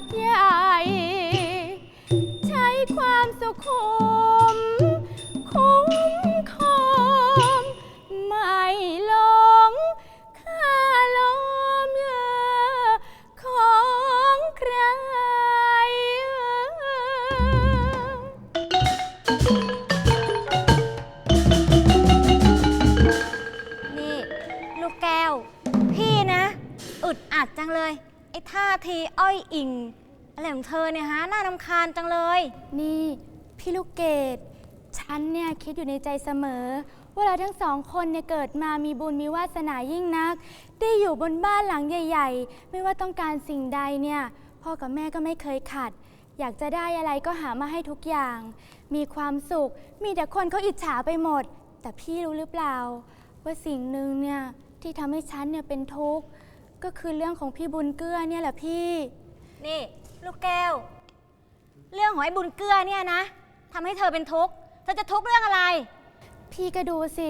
ดใหญ่ ใช้ความสุขุม ทีอ้อยอิงอะไรของเธอเนี่ยฮะน่ารำคาญจังเลย นี่พี่ลูกเกดฉันเนี่ยคิดอยู่ในใจเสมอ ว่าเราทั้งสองคนเนี่ยเกิดมามีบุญมีวาสนายิ่งนัก ได้อยู่บนบ้านหลังใหญ่ ๆ ไม่ว่าต้องการสิ่งใดเนี่ยพ่อกับแม่ก็ไม่เคยขัด อยากจะได้อะไรก็หามาให้ทุกอย่าง มีความสุข มีแต่คนเขาอิจฉาไปหมด แต่พี่รู้หรือเปล่า ว่าสิ่งหนึ่งเนี่ยที่ทำให้ฉันเนี่ยเป็นทุกข์ ก็คือเรื่องของพี่บุญเกื้อเนี่ยแหละพี่ นี่ ลูกแก้ว เรื่องของไอ้บุญเกลือเนี่ยนะทำให้เธอเป็นทุกข์เธอจะทุกข์เรื่องอะไร พี่ก็ดูสิ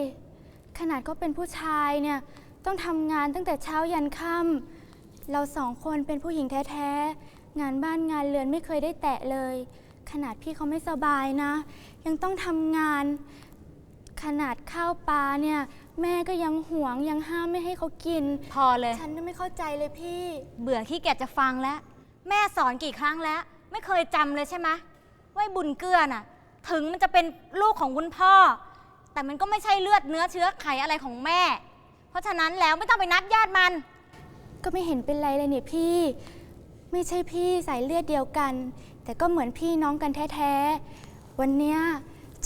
ขนาดเขาเป็นผู้ชายเนี่ย ต้องทำงานตั้งแต่เช้ายันค่ำเราสองคนเป็นผู้หญิงแท้ๆ งานบ้านงานเรือนไม่เคยได้แตะเลย ขนาดพี่เขาไม่สบายนะ ยังต้องทำงาน ขนาดข้าวปลาเนี่ย แม่ก็ยังหวงยังห้ามไม่ให้เขากิน พอเลย ฉันน่ะไม่เข้าใจเลยพี่ เบื่อขี้เกียจจะฟังแล้ว แม่สอนกี่ครั้งแล้ว ไม่เคยจำเลยใช่ไหมว่าไอ้บุญเกื้อน่ะ ถึงมันจะเป็นลูกของคุณพ่อ แต่มันก็ไม่ใช่เลือดเนื้อเชื้อไขอะไรของแม่ เพราะฉะนั้นแล้วไม่ต้องไปนับญาติมัน ก็ไม่เห็นเป็นไรเลยเนี่ยพี่ ไม่ใช่พี่สายเลือดเดียวกัน แต่ก็เหมือนพี่น้องกันแท้ๆ วันเนี้ย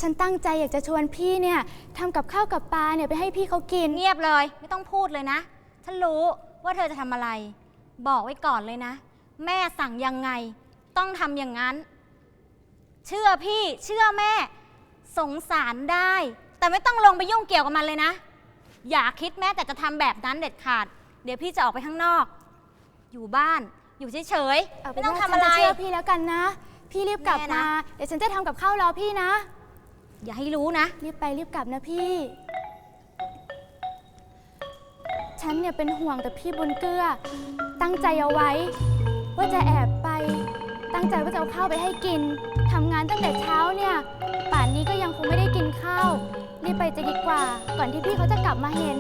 ฉันตั้งใจอยากจะชวนพี่เนี่ยทำกับข้าวกับปลาเนี่ยไปให้พี่เขากิน เงียบเลย ไม่ต้องพูดเลยนะ ฉันรู้ว่าเธอจะทำอะไร บอกไว้ก่อนเลยนะ แม่สั่งยังไง ต้องทำอย่างนั้น เชื่อพี่เชื่อแม่ สงสารได้ แต่ไม่ต้องลงไปยุ่งเกี่ยวกับมันเลยนะ อย่าคิดแม้แต่จะทำแบบนั้นเด็ดขาด เดี๋ยวพี่จะออกไปข้างนอก อยู่บ้านอยู่เฉยๆเอาเป็ไม่นต้องว่าทำฉัอะนไร จะเชื่อพี่แล้วกันนะ พี่รีบกลับแม่มานะเดี๋ยวฉันจะทำกับข้าวรอพี่นะ อย่าให้รู้นะ รีบไปรีบกลับนะพี่ ฉันเนี่ยเป็นห่วงแต่พี่บุญเกลือ ตั้งใจเอาไว้ ว่าจะแอบไป ตั้งใจว่าจะเอาข้าวไปให้กิน ทำงานตั้งแต่เช้าเนี่ย ป่านนี้ก็ยังคงไม่ได้กินข้าว รีบไปจะดีกว่า ก่อนที่พี่เขาจะกลับมาเห็น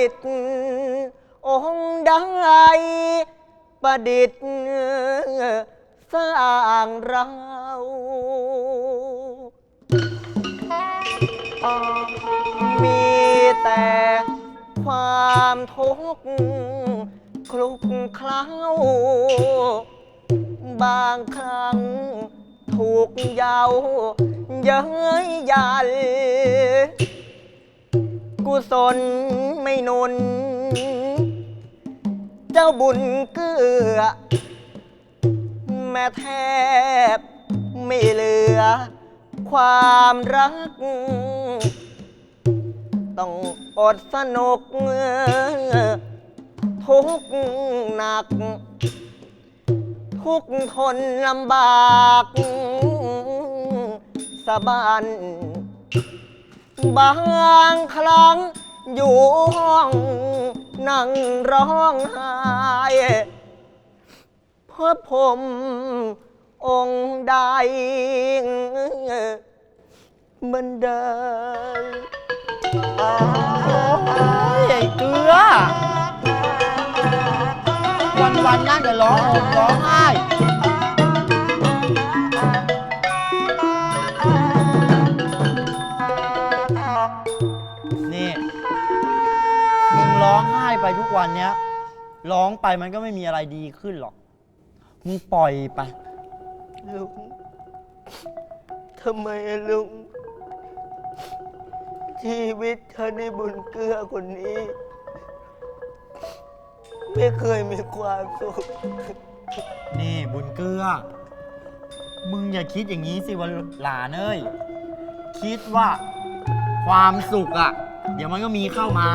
ศสิทธิ์องค์ใดประดิษฐ์สร้างเรา มีแต่ความทุกข์คลุกเคล้า บางครั้งถูกเยาเย้ยยัน กุศลไม่นุน เจ้าบุญเกือแม่แทบไม่เหลือ ความรัก ต้องอดสนุก ทุกข์หนัก ทุกข์ทนลำบาก สะบัน บางครั้งอยู่ห้องนั่งร้องไห้เพราะผมองค์ใดบันเดาลโอ้ยไอ้เกลือ วันวันๆนั่งแต่ร้องห่มร้องไห้ ทุกวันเนี้ยร้องไปมันก็ไม่มีอะไรดีขึ้นหรอก มึงปล่อยไป ลุง ทำไมอะลุง ชีวิตฉันในบุญเกลือคนนี้ ไม่เคยมีความสุข นี่บุญเกลือ มึงอย่าคิดอย่างนี้สิวันหลานเอ้ย คิดว่าความสุขอะ่ะ เดี๋ยวมันก็มีเข้ามา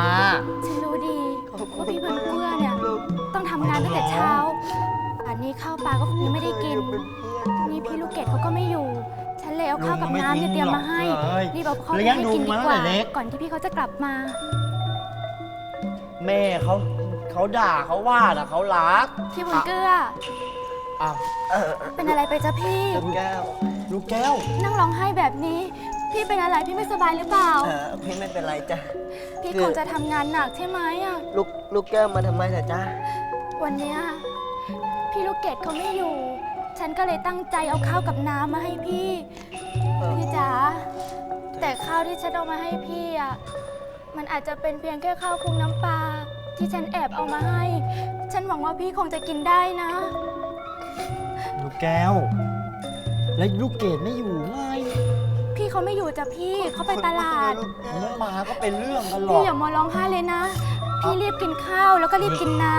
ฉันรู้ดีขอบคุณว่าพี่บุญเกื้อมากเนี่ยลูกต้องทำงานตั้งแต่เช้าป่านนี้ข้าวปลาก็คงยังไม่ได้กินเป็นเพื่อนนี่พี่ลูกเกดเขาก็ไม่อยู่ ฉันเลยเอาข้าวกับลุงไม่น้ำเนี่ยทิ้งเตรียมมาให้หรอกเอ้ยรีบเอาข้าวไปเลี้ยงให้ดูกินดีมากตั้งว่าแต่เล็ก ก่อนที่พี่เขาจะกลับมา แม่เขาเขาด่าเขาว่าแต่เขารักพี่บุญเกื้ออ้าวเออเป็นอะไรไปจ๊ะพี่ ลูกแก้ว ลูกแก้ว นั่งร้องไห้แบบนี้ พี่เป็นอะไรพี่ไม่สบายหรือเปล่า เออพี่ไม่เป็นไรจ้ะ พี่คือคงจะทำงานหนักใช่ไหมอะ ลูกลูกแก้วมาทำไมล่ะจ๊ะ วันเนี้ยพี่ลูกเกดเขาไม่อยู่ ฉันก็เลยตั้งใจเอาข้าวกับน้ำมาให้พี่ เออ พี่จ๋า แต่ข้าวที่ฉันเอามาให้พี่อะ มันอาจจะเป็นเพียงแค่ข้าวคลุกน้ำปลาที่ฉันแอบเอามาให้ ฉันหวังว่าพี่คงจะกินได้นะ ลูกแก้ว แล้วลูกเกดไม่อยู่ไงพี่ เขาไม่อยู่จ้ะพี่เขาไปตลาดลูกแก้มันวมาก็เป็นเรื่องกันหรพี่อกอย่ามาร้องไห้เลยนะ พี่รีบกินข้าวแล้วก็รีบกินน้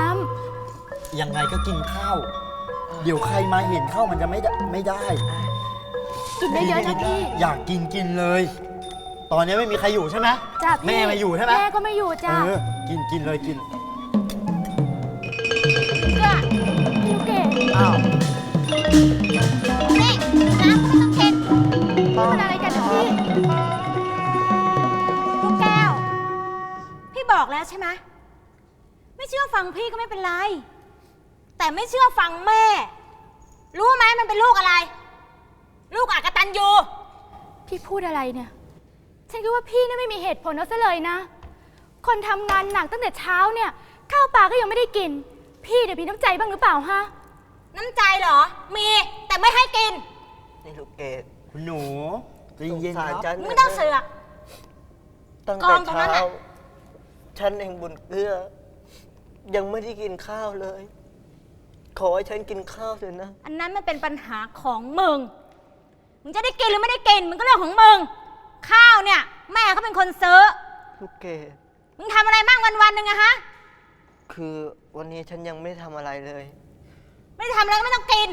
ำยังไงก็กินข้าว เดี๋ยวใครมาเห็นข้าวมันจะไม่ได้ไม่ได้ กินเยอะๆนะพี่อยากกินกินเลย ตอนนี้ไม่มีใครอยู่ใช่ไหมจ้ะพี่แม่มาอยู่ใช่ไหมแม่ก็ไม่อยู่จ้ะเออกินกินเลยกิน บอกแล้วใช่ไหมไม่เชื่อฟังพี่ก็ไม่เป็นไร แต่ไม่เชื่อฟังแม่ รู้ไหมมันเป็นลูกอะไร ลูกอากตันยูพี่พูดอะไรเนี่ย ฉันคิดว่าพี่เนี่ยไม่มีเหตุผลเอาซะเลยนะ คนทำงานหนักตั้งแต่เช้าเนี่ย ข้าวปลาก็ยังไม่ได้กิน พี่เดี๋ยวพี่น้ำใจบ้างหรือเปล่าฮะ น้ำใจเหรอ มีแต่ไม่ให้กิน นี่ลูกเกดคุณหนูใจเย็นสงสารคฉัรับนมึงไม่ต้องเสือก ตั้งกแต่องตรงนั้นเช้าน่ะ ฉันเองบุญเกลือยังไม่ได้กินข้าวเลย ขอให้ฉันกินข้าวเถอะนะ อันนั้นมันเป็นปัญหาของมึง มึงจะได้กินหรือไม่ได้กินมันก็เรื่องของมึง ข้าวเนี่ย แม่เขาเป็นคนซื้อ ลูกเกดมึงทำอะไรบ้างวันวันๆหนึ่งอะฮะ คือวันนี้ฉันยังไม่ได้ทำอะไรเลย ไม่ได้ทำอะไรก็ไม่ต้องกิน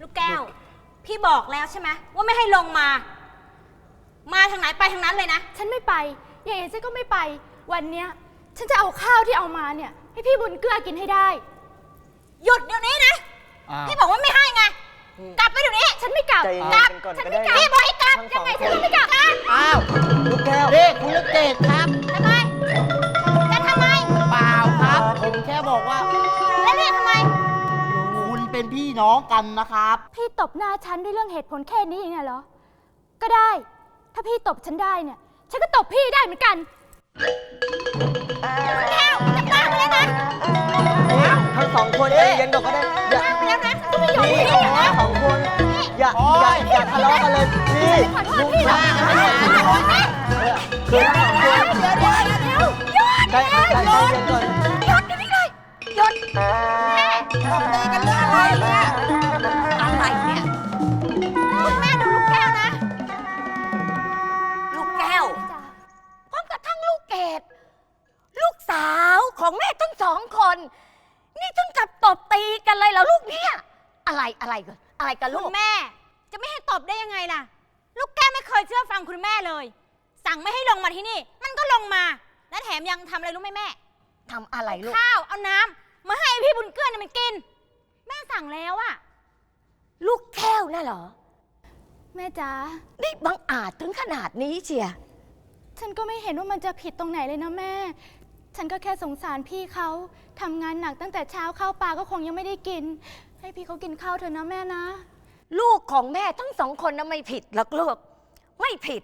ลูกแก้ว พี่บอกแล้วใช่ไหมว่าไม่ให้ลงมา มาทางไหนไปทางนั้นเลยนะ ฉันไม่ไปยังไงฉันก็ไม่ไป วันเนี้ยฉันจะเอาข้าวที่เอามาเนี่ย ให้พี่บุญเกลือกินให้ได้ หยุดเดี๋ยวนี้นะ อ้าว พี่บอกว่าไม่ให้ไง กลับไปเดี๋ยวนี้ ฉันไม่กลับใจเย็นกลับกันก่อนฉันก็ไม่ได้กลับนะพี่บอกให้กลับ ทั้งสยัองงไงฉันคนก็ไม่กลับนะอ้าวลูกแก้วนี่คุณลูกเกดครับ ทำไม จะทำไม เปล่าครับ ผมแค่บอกว่า แล้วเรียกทำไม คุณเป็นพี่น้องกันนะครับ พี่ตบหน้าฉันด้วยเรื่องเหตุผลแค่นี้เองน่ะเหรอ ก็ได้ ถ้าพี่ตบฉันได้เนี่ย ฉันก็ตบพี่ได้เหมือนกัน แก้วจะบ้าไปแล้วนะทั้งสองคนใจเย็นก่อนก็ได้อย่าบ้าไปแล้วนะก็ไม่ยอมนี่พี่นะทั้งสองคนอย่าอย่าอย่าทะเลาะกันเลยนี่ขอโทษพี่เหรอคือทั้งสองคนเดี๋ยวเดี๋ยวเดี๋ยวเดี๋ยวหยุดใจใจใจเย็นก่อนหยุดเดี๋ยวนี้เลยหยุดแม่ตบตีกันเรื่องอะไบตีกันเลยเหรอลูกเนี่ย อะไรอะไรกันอะไรกันลูคุก ณแม่ จะไม่ให้ตบได้ยังไงล่ะ ลูกแก้วไม่เคยเชื่อฟังคุณแม่เลย สั่งไม่ให้ลงมาที่นี่ มันก็ลงมา และแถมยังทำอะไรรู้ไหมแม่ ทำอะไรลูก ข้าวเอาน้ำมาให้พี่บุญเกื้อเนี่ยมันกิน แม่สั่งแล้วอะลูกแก้วน่ะเหรอ แม่จ๋า นี่บังอาจถึงขนาดนี้เชียฉันก็ไม่เห็นว่ามันจะผิดตรงไหนเลยนะแม่ ฉันก็แค่สงสารพี่เขาทำงานหนักตั้งแต่เช้าข้าวปลาก็คงยังไม่ได้กิน ให้พี่เขากินข้าวเถอะนะแม่นะ ลูกของแม่ทั้งสองคนน่ะไม่ผิดหรอกลูกไม่ผิด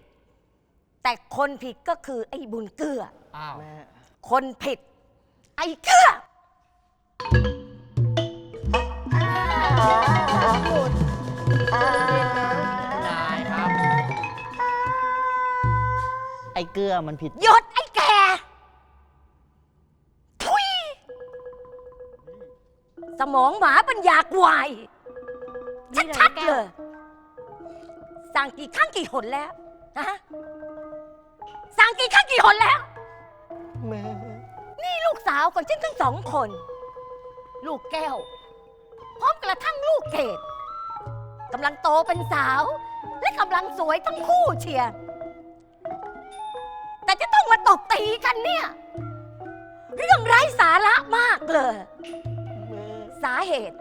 แต่คนผิดก็คือไอ้บุญเกื้อ อ้าวแม่ คนผิด ไอ้เกื้อ นายครับ ไอ้เกลือมันผิด หยศไอ้ สมองหมาปัญญากวายนี่เลยชัดแก้ๆเลวยสั่งกี่ครั้งกี่หนแล้วฮะสั่งกี่ครั้งกี่หนแล้ว แม่ นี่ลูกสาวของฉันทั้งสองคน ลูกแก้ว พร้อมกระทั่งลูกเกดกำลังโตเป็นสาว และกำลังสวยทั้งคู่เชียร์แต่จะต้องมาตบตีกันเนี่ย เรื่องไร้สาระมากเลยแม่ สาเหตุ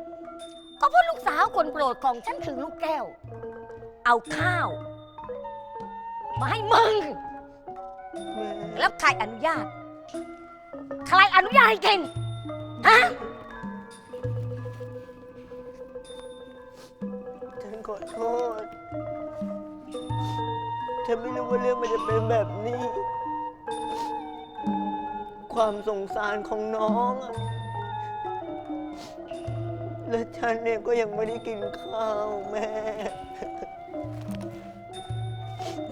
ก็เพราะลูกสาวคนโปรดของฉันคือลูกแก้ว เอาข้าว มาให้มึงแม่แล้วใครอนุญาต ใครอนุญาตให้กินฮะฉันขอโทษ ฉันไม่รู้ว่าเรื่องมันจะเป็นแบบนี้ ความสงสารของน้องอะ และฉันเนี่ยก็ยังไม่ได้กินข้าวแม่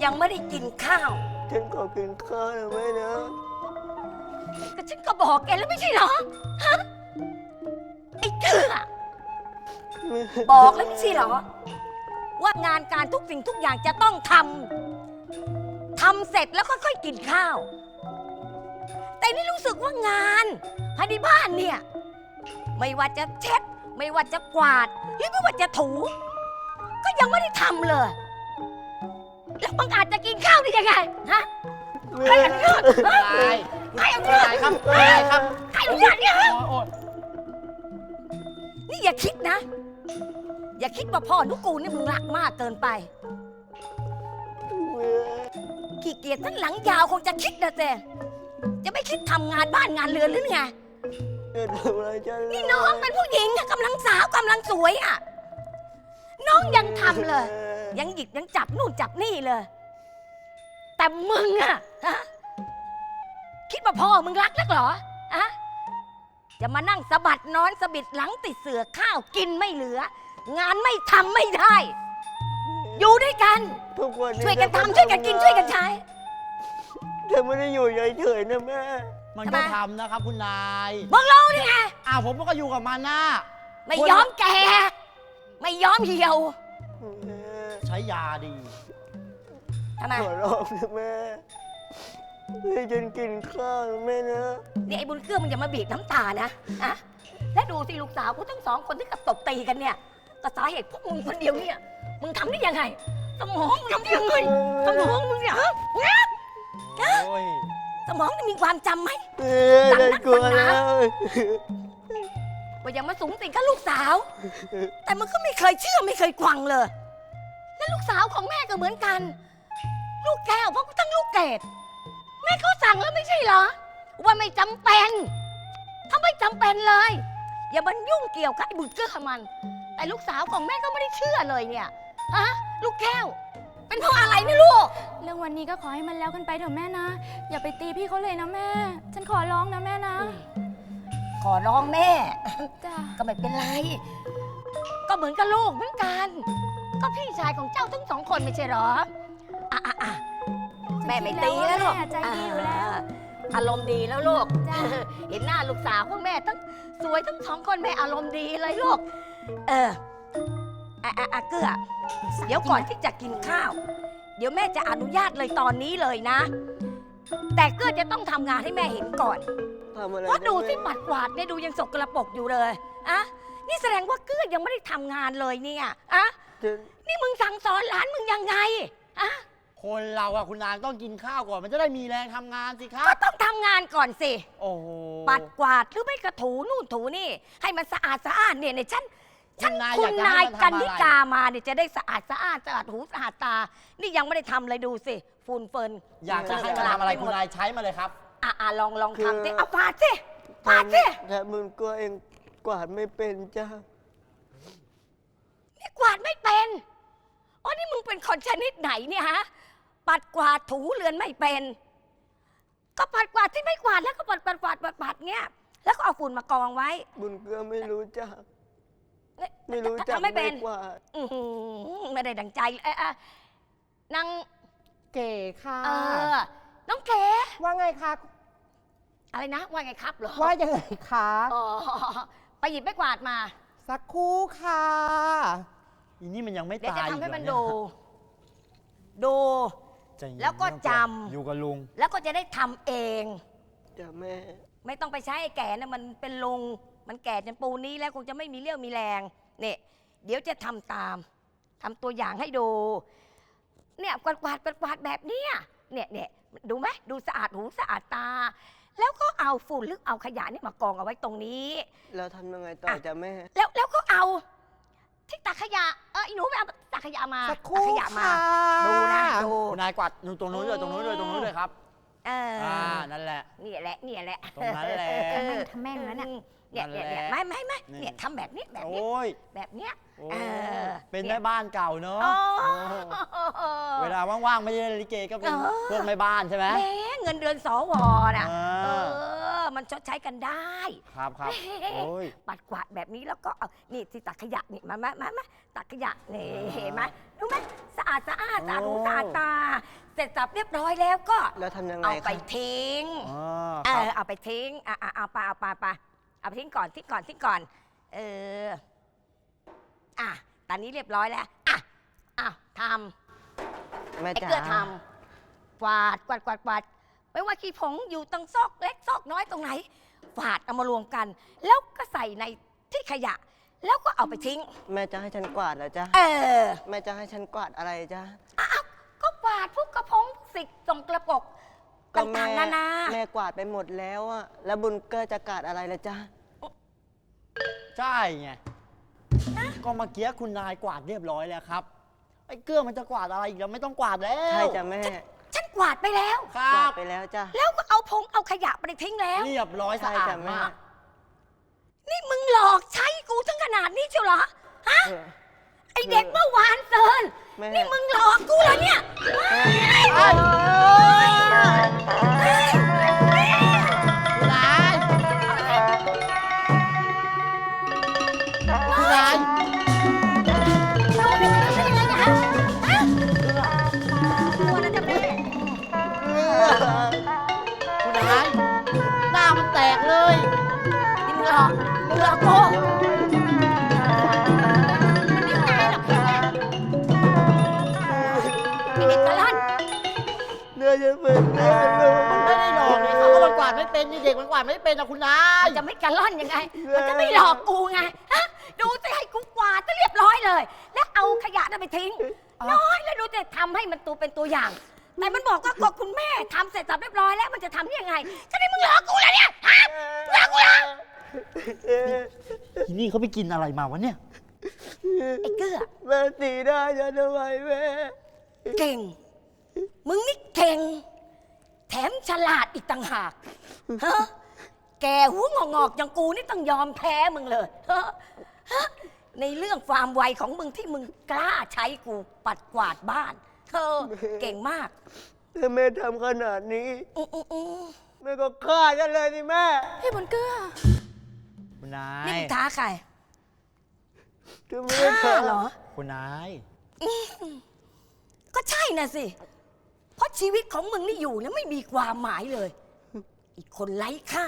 ยังไม่ได้กินข้าว ฉันขอกินข้าวนะแม่นะก็ฉันก็บอกแกแล้วไม่ใช่เหรอ ฮะ ไอ้เถื่อแม่บอกแล้วไม่ใช่เหรอ ว่างานการทุกสิ่งทุกอย่างจะต้องทำทำเสร็จแล้วค่อยๆกินข้าว แต่นี่รู้สึกว่างานภายในบ้านเนี่ย ไม่ว่าจะเช็ด ไม่ว่าจะกวาดหรือไม่ว่าจะถู ก็ยังไม่ได้ทำเลย แล้วบังอาจจะกินข้าวได้ยังไงฮะใครอนุญาตฮะนายใครอนุญาตนายครับนายครับใครอนุญาตเนี่ยฮะ โอ้ยนี่อย่าคิดนะ อย่าคิดว่าพ่อนุกูลนี่มึงรักมากเกินไปแม่ขี้เกียจทั้งหลังยาวคงจะคิดนะเจจะไม่คิดทำงานบ้านงานเรือนหรือไง อย่าทำอะไรฉันเลยนี่น้องเป็นผู้หญิงอะกำลังสาวกำลังสวยอะน้องยังทำเลย ยังหยิบยังจับนู่นจับนี่เลย แต่มึงอะฮะคิดว่าพ่อมึงรักนักเหรออะจะมานั่งสะบัดนอนสะบิดหลังติดเสือข้าวกินไม่เหลือ งานไม่ทำไม่ได้ อยู่ด้วยกัน ทุกวันนี้ช่วยกันทำช่วยกันกินช่วยกันใช้ เธอไม่ได้อยู่เฉยๆนะแม่ มันก็ทำนะครับคุณนายมึงรู้นี่ไงอ้าวผมก็อยู่กับมันนะไม่ยอมแก่ไม่ยอมเหี่ยวแม่ใช้ยาดีทำไมขอร้องนะแม่ให้ฉันกินข้าวแม่นะนี่ไอ้บุญเกื้อมึงอย่ามาบีบน้ำตานะอะและดูสิลูกสาวกูทั้งสองคนที่กับตบตีกันเนี่ยก็สาเหตุพวกมึงคนเดียวเนี่ยมึงทำได้ยังไงสมองมึงทำได้ยังไงสมองมึงเนี่ยฮะเนี่ยโอ้ย สมองนี่มีความจำไหม เออได้กลัวแล้ว ว่าอย่ามาสูงสิงกับลูกสาว แต่มันก็ไม่เคยเชื่อไม่เคยควังเลย และลูกสาวของแม่ก็เหมือนกัน ลูกแก้วเพราะกูตั้งลูกเกดแม่เขาสั่งแล้วไม่ใช่เหรอ ว่าไม่จำเป็นถ้าไม่จำเป็นเลย อย่ามันยุ่งเกี่ยวกับไอ้บุญเกื้อมัน แต่ลูกสาวของแม่ก็ไม่ได้เชื่อเลยเนี่ยฮะลูกแก้ว เป็นเพราะอะไรเนี่ยลูก เรื่องวันนี้ก็ขอให้มันแล้วกันไปเถอะแม่นะ อย่าไปตีพี่เขาเลยนะแม่ ฉันขอร้องนะแม่นะขอร้องแม่ จ้าก็ไม่เป็นไร ก็เหมือนกับลูกเหมือนกัน ก็พี่ชายของเจ้าทั้งสองคนไม่ใช่เหรอ อะอะอะแม่ไม่ตีแล้วลูกแม่ใจดีอยู่แล้ว อ่าอารมณ์ดีแล้วลูก จ้ะ เห็นหน้าลูกสาวของแม่ทั้งสวยทั้งสองคนแม่อารมณ์ดีเลยลูก เออ อะอะอะเกือเดี๋ยวก่อนที่จะกินข้าว เดี๋ยวแม่จะอนุญาตเลยตอนนี้เลยนะ แต่เกือจะต้องทำงานให้แม่เห็นก่อน ทำอะไรเพราะดูนะที่แม่ปัดกวาดเนี่ยดูยังสกกระปรกอยู่เลยอะนี่แสดงว่าเกื้อยังไม่ได้ทำงานเลยเนี่ยอะฉันนี่มึงสั่งสอนหลานมึงยังไงอะคนเราอะคุณนางต้องกินข้าวก่อนมันจะได้มีแรงทำงานสิครัก็บต้องทำงานก่อนสิ โอ้โหปัดกวาดหรือไม่กระถูนู่นถูนี่ ให้มันสะอาดสะอาดเนี่ยเนี่ยฉัน ฉันคุณนายคุอยาณกจะนายให้มันกันทำนิอะไรกามาเนี่ยจะได้สะอาดสะอาดสะอาดหูสะอาดตา นี่ยังไม่ได้ทำเลยดูสิฝุ่นเฟินอยากจะให้มันทำอะไรคุณนายใช้มาเลยครับ อะอะลองลองทำสิเอาปาดสิปาดสิแต่มึงกลัวเองกวาดไม่เป็นจ้านี่กวาดไม่เป็นอ๋อนี่มึงเป็นคนชนิดไหนเนี่ยฮะปัดกวาดถูเรือนไม่เป็น ก็ปัดกวาดที่ไม่กวาดแล้วก็ปัดปัดปัดปัดปัดเนี่ยแล้วก็เอาฝุ่นมากองไว้ บุญเกลือไม่รู้จักเนี่ย ไม่รู้จักทำไม่เป็นกวาดอื้อหือไม่ได้ดังใจเลยเอ้ยอะนางเก๋ค่ะเออน้องเก๋ว่าไงคะอะไรนะ ว่าไงครับเหรอว่ายังไงคะอ๋อไปหยิบไม่กวาดมา สักครู่ค่ะอีนี่มันยังไม่เดี๋ยวตาจะยทำให้อีกมันเรดูอดู ใจเย็นแล้วก็ไม่ต้องจลัวำอยู่กับลุง แล้วก็จะได้ทำเอง จ้ะแม่ ไม่ต้องไปใช้ไอ้แก่นะมันเป็นลุง มันแก่จนปูนนี้แล้วคงจะไม่มีเรี่ยวมีแรงเนี่ยเดี๋ยวจะทำตามทำตัวอย่างให้ดู เนี่ยกวาดกวาดกวาดกวาดแบบเนี้ยเนี่ยเนี่ยดูไหมดูสะอาดหูสะอาดตา แล้วก็เอาฝุ่นหรือเอาขยะนี่มากองเอาไว้ตรงนี้แล้วทำยังไงต่อจ้ะแม่ แล้วแล้วก็เอาที่ตักขยะเออไอ้หนูไปเอาตักขยะมาสักคตัรู่ขยะมา ค่ะดูนะดูคุณนายกวาดอยู่ตรงนู้นด้วยตรงนู้นด้วยตรงนู้นด้วยครับ เออออ่านั่นแหละ นี่แหละนี่แหละตรงนั้นแหละ เออ ทำแม่งแล้วน่ะ เนี่ยเนี่ยเนี่ยนั่นแหละไม่ไม่ไม่นี่เนี่ยทำแบบนี้แบบนี้โอ้ยแบบเนี้ย โอ้เออเป็นเนี่แม่ยบ้านเก่าเนอะอ๋อเวลาว่างๆไม่ได้เล่นลิเกก็เป็นเออ พวกแม่บ้านใช่ไหม แหมเงินเดือนสวน่ะอ่า เออ มันชดใช้กันได้ ครับครับโอ้ย ปัดกวาดแบบนี้แล้วก็เอานี่ที่ตักขยะนี่มามามามาตักขยะนี่เห็นไหมดูไหมสะอาดสะอาดสะอาดหูโอ้ สะอาดตา เสร็จสับเรียบร้อยแล้วก็แล้วทำยังไงเอาคไปรับทิ้ง อ่าเอครับ อเอาไปทิ้งอะอะเอาไปเอาไปเอาไป เอาไปทิ้งก่อนทิ้งก่อนทิ้งก่อน เออ อะ ตอนนี้เรียบร้อยแล้ว อะอะทแม่ำไอ้จ๋าเกลือทำกวาดกวาดกวาดกวาดไม่ว่าขี้ผงอยู่ตรงซอกเล็กซอกน้อยตรงไหนฝาดเอามารวมกัน แล้วก็ใส่ในที่ขยะ แล้วก็เอาไปทิ้ง แม่จะให้ฉันกวาดเหรอจ๊ะ เออ แม่จะให้ฉันกวาดอะไรจ๊ะ ก็กวาดพวกกระพงสิกส่งกระปรก ก็แม่ต่างๆนานา แม่กวาดไปหมดแล้วอะแล้วบุญเกอร์จะกวาดอะไรล่ะจ๊ะ ใช่ไง ก็เมื่อกี้คุณนายกวาดเรียบร้อยแล้วครับ ไอ้เกื้อมันจะกวาดอะไรอีกแล้วไม่ต้องกวาดแล้วใช่จ้ะแม่ฉันกวาดไปแล้ว คกรัวาดบ ไปแล้วจ้ะ แล้วก็เอาผงเอาขยะไปทิ้งแล้ว เรียบร้อยสะใช่อาจ้ะดแม่ มาก นี่มึงหลอกใช้กูทั้งขนาดนี้เชียวเหรอ ฮะ เออ ไอเด็กเมื่อวานเซินแม่ นี่มึงหลอกกูเหรอเนี่ยคุณน จะเป็นแน่ลูกไม่ได้หลอกเลยค่ะว่ามันกวาดไม่เป็นนี่เด็กมันกวาดไม่เป็นนะคุณนาย มันจะไม่กระล่อนยังไง มันจะไม่หลอกกูไงฮะดูสิให้กูกวาดจะเรียบร้อยเลย แล้วเอาขยะนั่นไปทิ้ง น้อยแล้วดูจะทำให้มันตัวเป็นตัวอย่าง แต่มันบอกว่าก็คุณแม่ทำเสร็จสับเรียบร้อยแล้วมันจะทำได้ยังไงก็ได้มึงหลอกกูแล้วเนี่ยฮะหลอกกูเหรอทีนี่เขาไปกินอะไรมาวะเนี่ย ไอ้เกื้อแม่ตีได้จะทำไมแม่ เก่ง มึงนี่เก่ง แถมฉลาดอีกต่างหากฮะแกหัวงอกๆอย่างกูนี่ต้องยอมแพ้มึงเลยฮะฮะในเรื่องความไวของมึงที่มึงกล้าใช้กูปัดกวาดบ้านเธอเก่งมากถ้าแม่ทำขนาดนี้ อืออืออือแม่ก็ฆ่าฉันเลยสิแม่ พี่บุญเกื้อคุณนานี่ย มึงท้าใครถ้าแม่ท้าทำเหรอ คุณนาย ก็ใช่น่ะสิ เพราะชีวิตของมึงนี่อยู่แล้วไม่มีความหมายเลย อีกคนไร้ค่า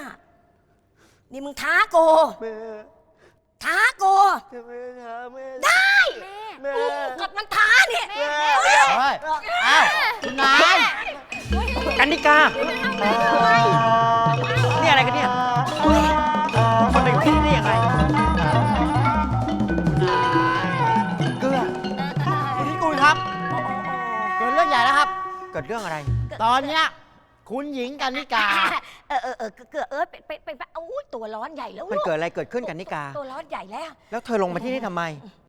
นี่มึงท้าโก แม่ท้าโกถ้าแม่ทำแม่ได้ แม่กัดมันท้าเนี่ยแม่เฮ้ยอ้าวคุณนายกันนิกานี่อะไรกันเนี่ยมันเป็นที่นี่ได้ยังไงเกลือคุณที่กุลครับ เกิดเรื่องใหญ่แล้วครับ เกิดเรื่องอะไร ตอนเนี้ยคุณหญิงกันนิกา เออเออเออเกือเออเป็นเป็นเป็นโอ้ยตัวร้อนใหญ่แล้วมันลูกเกิดอะไรเกิดขึ้นกันนิกา ตัวร้อนใหญ่แล้ว แล้วเธอลงมาที่นี่ทำไม